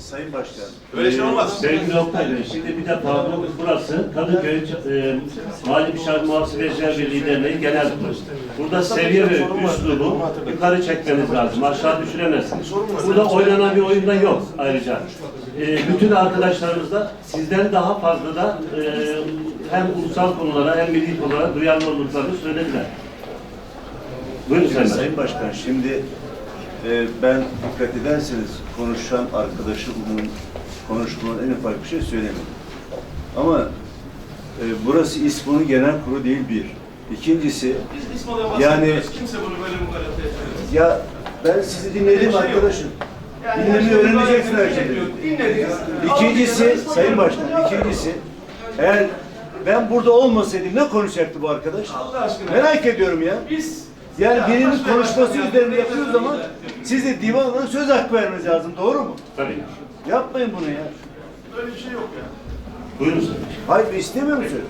Sayın Başkan. Öyle şey olmaz. Sevgili Oktay Bey, şimdi bir defa bu- burası Kadıköy e, Mali Müşavir Muhasebeciler Birliği Derneği Genel Kurulu. Burada seviye ve üslubu yukarı çekmeniz lazım. Aşağı düşüremezsiniz. Burada oynanan bir oyunda yok ayrıca. E, bütün arkadaşlarımız da sizden daha fazla da e, hem ulusal konulara hem milli konulara duyarlı olduklarını söylediler. Buyurun Sayın Başkan. Sayın Başkan şimdi e, ben dikkat ederseniz konuşan arkadaşımın konuşmalarının en ufak bir şey söylemedim. Ama e, burası İSPO'nun genel kurulu değil bir. İkincisi Biz Yani-. Kimse bunu böyle söylemez. ya ben sizi dinledim şey yok. arkadaşım. Yani Dinlemeyi öğreneceksin her şeyi. Dinlediniz. İkincisi Sayın Başkan, ikincisi eğer ben burada olmasaydım ne konuşacaktı bu arkadaş? Allah aşkına. Merak ediyorum ya. Biz Yani Ya, birinin konuşması üzerine ya. yapıyoruz ama siz de divanla söz hakkı vermeniz lazım. Doğru mu? Tabii. Yapmayın bunu ya. Öyle bir şey yok ya. Buyurun Sayın. Hayır ben istemiyorum söz.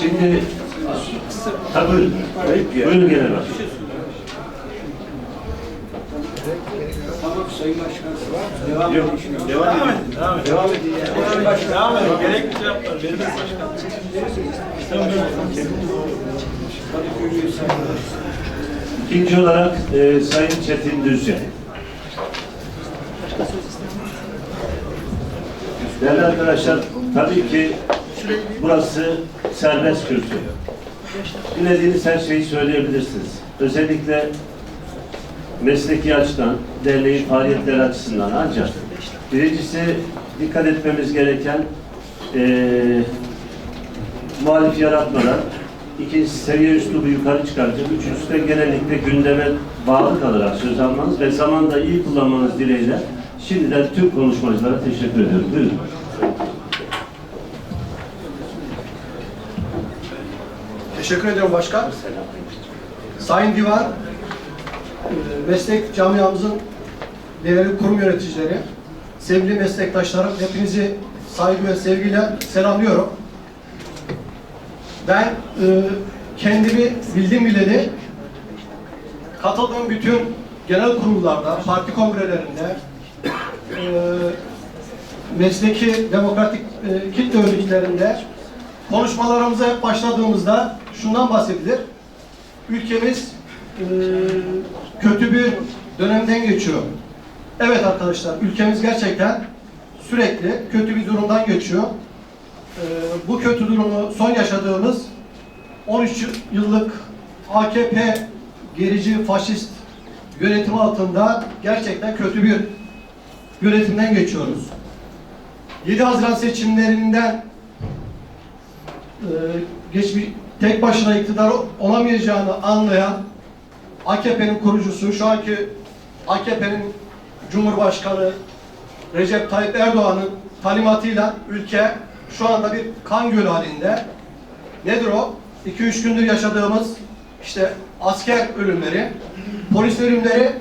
Şimdi tabii buyurun. Ayıp ya. Buyurun Genel Başkan. Yok. Devam edin. Devam edin. Devam edin. Gerekli cevaplar verilmez başkan. İkinci olarak e, Sayın Çetin Düzce. Değerli arkadaşlar, tabii ki burası serbest kürsü. Dilediğiniz her şeyi söyleyebilirsiniz. Özellikle mesleki açıdan, derneğin faaliyetleri açısından ancak birincisi dikkat etmemiz gereken eee muhalif yaratmadan, ikincisi seviye üslubu yukarı çıkartıp, üçüncüsü de genellikle gündeme bağlı kalarak söz almanız ve zamanında iyi kullanmanız dileğiyle şimdiden tüm konuşmacılara teşekkür ediyorum. Buyurun. Teşekkür ediyorum başkan. Sayın Divan, e, meslek camiamızın değerli kurum yöneticileri, sevgili meslektaşlarım, hepinizi saygı ve sevgiyle selamlıyorum. Ben e, kendimi bildim bileli katıldığım bütün genel kurullarda, parti kongrelerinde, e, mesleki demokratik e, kitle örgütlerinde konuşmalarımıza hep başladığımızda şundan bahsedilir. Ülkemiz e, kötü bir dönemden geçiyor. Evet arkadaşlar, ülkemiz gerçekten sürekli kötü bir durumdan geçiyor. E, bu kötü durumu son yaşadığımız 13 yıllık AKP gerici faşist yönetimi altında gerçekten kötü bir yönetimden geçiyoruz. 7 Haziran seçimlerinden e, geçmiş tek başına iktidar olamayacağını anlayan AKP'nin kurucusu, şu anki AKP'nin Cumhurbaşkanı Recep Tayyip Erdoğan'ın talimatıyla ülke şu anda bir kan gölü halinde. Nedir o? 2-3 gündür yaşadığımız işte asker ölümleri, polis ölümleri,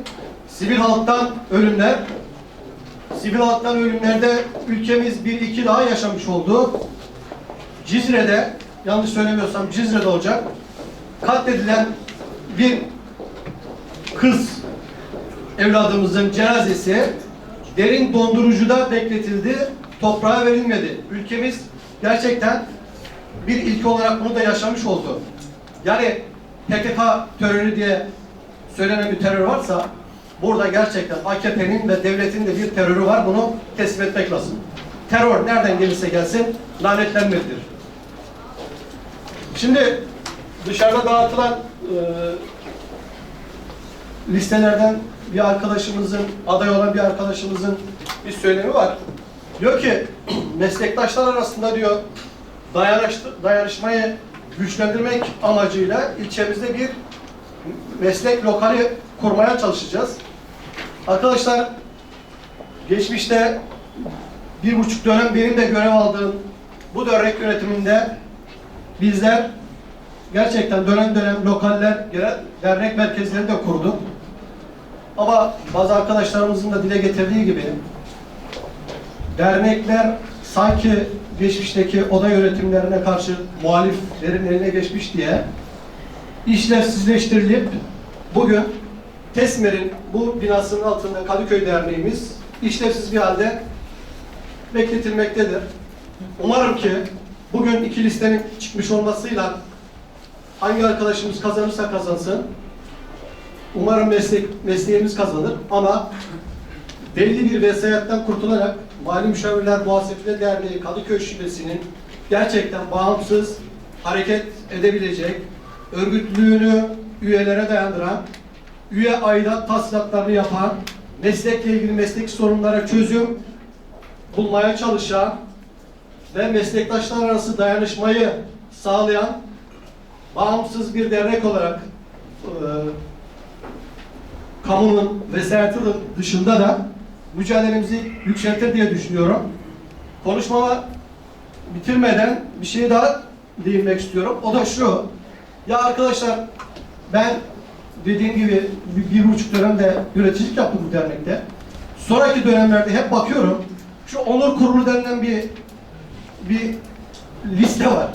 sivil halktan ölümler, sivil halktan ölümlerde ülkemiz bir iki daha yaşamış oldu. Cizre'de, yanlış söylemiyorsam Cizre'de olacak, katledilen bir kız evladımızın cenazesi derin dondurucuda bekletildi, toprağa verilmedi. Ülkemiz gerçekten bir ilki olarak bunu da yaşamış oldu. Yani PKK terörü diye söylenen bir terör varsa burada gerçekten AKP'nin ve devletin de bir terörü var. Bunu tespit etmek lazım. Terör nereden gelirse gelsin lanetlenmelidir. Şimdi dışarıda dağıtılan e, listelerden bir arkadaşımızın, aday olan bir arkadaşımızın bir söylemi var. Diyor ki meslektaşlar arasında diyor dayanış, dayanışmayı güçlendirmek amacıyla ilçemizde bir meslek lokali kurmaya çalışacağız. Arkadaşlar geçmişte bir buçuk dönem benim de görev aldığım bu dernek yönetiminde bizler gerçekten dönem dönem lokaller, dernek merkezleri de kurduk. Ama bazı arkadaşlarımızın da dile getirdiği gibi dernekler sanki geçmişteki oda yönetimlerine karşı muhaliflerin eline geçmiş diye işlevsizleştirilip bugün TESMER'in bu binasının altında Kadıköy Derneğimiz işlevsiz bir halde bekletilmektedir. Umarım ki bugün iki listenin çıkmış olmasıyla hangi arkadaşımız kazanırsa kazansın, umarım meslek, mesleğimiz kazanır ama belli bir vesayetten kurtularak Mali Müşavirler Muhasebe Derneği Kadıköy Şubesi'nin gerçekten bağımsız hareket edebilecek, örgütlüğünü üyelere dayandıran, üye aidat tahsilatlarını yapan, meslekle ilgili mesleki sorunlara çözüm bulmaya çalışan ve meslektaşlar arası dayanışmayı sağlayan bağımsız bir dernek olarak e, kamunun vesayeti dışında da mücadelemizi yükseltir diye düşünüyorum. Konuşmama bitirmeden bir şey daha değinmek istiyorum. O da şu. Ya arkadaşlar ben dediğim gibi bir, bir buçuk dönemde yöneticilik yaptım bu dernekte. Sonraki dönemlerde hep bakıyorum. Şu onur kurulu denilen bir bir liste var.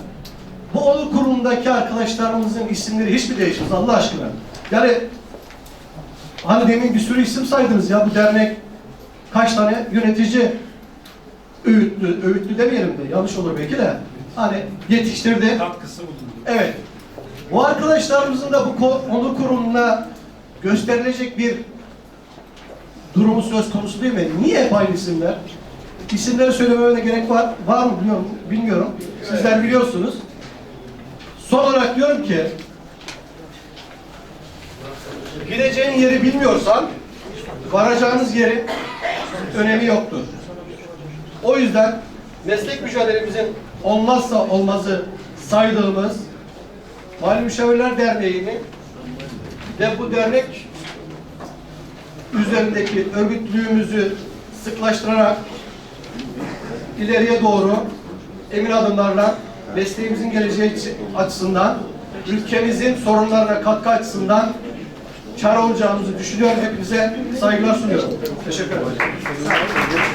Bu onur kurulundaki arkadaşlarımızın isimleri hiç mi değişmez Allah aşkına? Yani Hani demin bir sürü isim saydınız ya bu dernek kaç tane yönetici öğütlü, öğütlü demeyelim de yanlış olur belki de hani yetiştirdi. Katkısı bulundu. Evet. Bu arkadaşlarımızın da bu onur kurumuna gösterilecek bir durumu söz konusu değil mi? Niye hep aynı isimler? İsimleri söylememe gerek var, var mı bilmiyorum, bilmiyorum. Sizler biliyorsunuz. Son olarak diyorum ki gideceğin yeri bilmiyorsan varacağınız yerin önemi yoktur. O yüzden meslek mücadelemizin olmazsa olmazı saydığımız Mali Müşavirler Derneği'ni ve bu dernek üzerindeki örgütlüğümüzü sıklaştırarak ileriye doğru emin adımlarla mesleğimizin geleceği açısından, ülkemizin sorunlarına katkı açısından çare olacağımızı düşünüyorum. Hepinize saygılar sunuyorum. Teşekkür ederim.